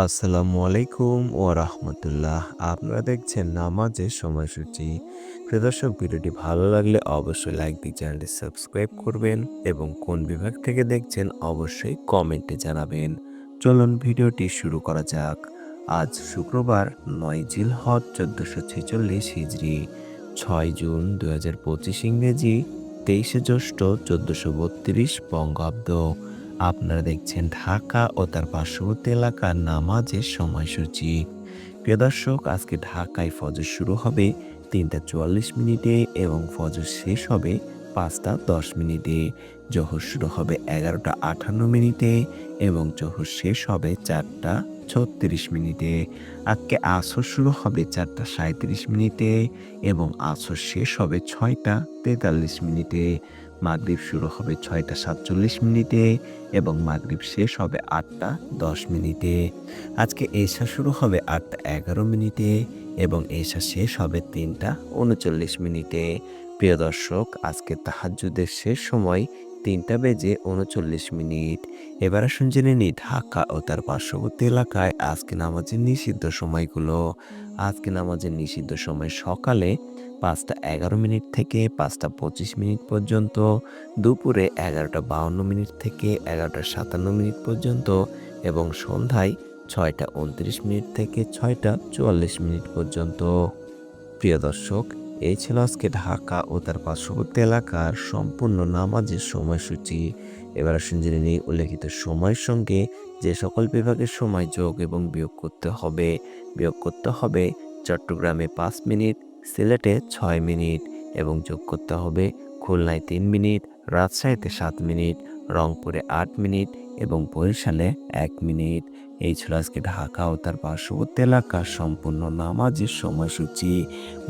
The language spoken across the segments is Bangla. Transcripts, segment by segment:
আসসালামু আলাইকুম ও রাহমাতুল্লাহ। আপনারা দেখছেন নামাজের সময়সূচি। প্রিয় দর্শক, ভিডিওটি ভালো লাগলে অবশ্যই লাইক দিয়ে চ্যানেলটি সাবস্ক্রাইব করবেন এবং কোন বিভাগ থেকে দেখছেন অবশ্যই কমেন্টে জানাবেন। চলুন ভিডিওটি শুরু করা যাক। আজ শুক্রবার নয় জিল হজ চোদ্দোশো ছেচল্লিশ হিজড়ি, ছয় জুন দু হাজার পঁচিশ ইংরেজি, তেইশে জ্যৈষ্ঠ চোদ্দোশো বত্রিশ বঙ্গাব্দ। আপনারা দেখছেন ঢাকা ও তার পার্শ্ববর্তী এলাকার নামাজের সময়সূচি। প্রিয় দর্শক, আজকে ঢাকায় ফজর শুরু হবে তিনটা চুয়াল্লিশ মিনিটে এবং ফজর শেষ হবে পাঁচটা দশ মিনিটে। জোহর শুরু হবে এগারোটা আটান্ন মিনিটে এবং জোহর শেষ হবে চারটা ছত্রিশ মিনিটে। আজকে আসর শুরু হবে চারটা সাঁত্রিশ মিনিটে এবং আসর শেষ হবে ছয়টা তেতাল্লিশ মিনিটে। মাগরিব শুরু হবে ছয়টা সাতচল্লিশ মিনিটে এবং মাগরীব শেষ হবে আটটা দশ মিনিটে। আজকে এশা শুরু হবে আটটা এগারো মিনিটে এবং এশা শেষ হবে তিনটা উনচল্লিশ মিনিটে। প্রিয় দর্শক, আজকে তাহাজ্জুদের শেষ সময় তিনটা বেজে উনচল্লিশ মিনিট। এবার আসুন জেনে নিই ঢাকা ও তার পার্শ্ববর্তী এলাকায় আজকে নামাজের নিষিদ্ধ সময়গুলো। আজকে নামাজের নিষিদ্ধ সময় সকালে পাঁচটা এগারো মিনিট থেকে পাঁচটা পঁচিশ মিনিট পর্যন্ত, দুপুরে এগারোটা বাউন্ন মিনিট থেকে এগারোটা সাতান্ন মিনিট পর্যন্ত এবং সন্ধ্যায় ছয়টা উনত্রিশ মিনিট থেকে ছয়টা চুয়াল্লিশ মিনিট পর্যন্ত। প্রিয় দর্শক এই ছিল আজকে ঢাকা ও তার পার্শ্ববর্তী এলাকার সম্পূর্ণ নামাজের সময়সূচি। এবার আসুন জেনে নিই উল্লেখিত সময়ের সঙ্গে যে সকল বিভাগের সময় যোগ এবং বিয়োগ করতে হবে। বিয়োগ করতে হবে চট্টগ্রামে পাঁচ মিনিট, সিলেটে ছয় মিনিট এবং যোগ করতে হবে খুলনায় তিন মিনিট, রাজশাহীতে সাত মিনিট, রংপুরে আট মিনিট এবং বরিশালে এক মিনিট। এই ছিল আজকে ঢাকা ও তার পার্শ্ববর্তী এলাকার সম্পূর্ণ নামাজের সময়সূচি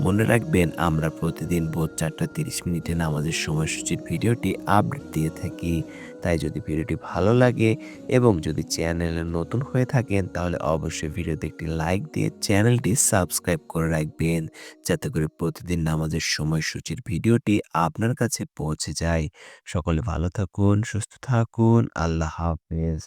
মনে রাখবেন, আমরা প্রতিদিন ভোর চারটা তিরিশ মিনিটে নামাজের সময়সূচির ভিডিওটি আপডেট দিয়ে থাকি। তাই যদি ভিডিওটি ভালো লাগে এবং যদি চ্যানেলে নতুন হয়ে থাকেন, তাহলে অবশ্যই ভিডিওতে একটি লাইক দিয়ে চ্যানেলটি সাবস্ক্রাইব করে রাখবেন, যাতে করে প্রতিদিন নামাজের সময়সূচির ভিডিওটি আপনার কাছে পৌঁছে যায়। সকলে ভালো থাকুন, সুস্থ থাকুন, আল্লাহ হাফেজ।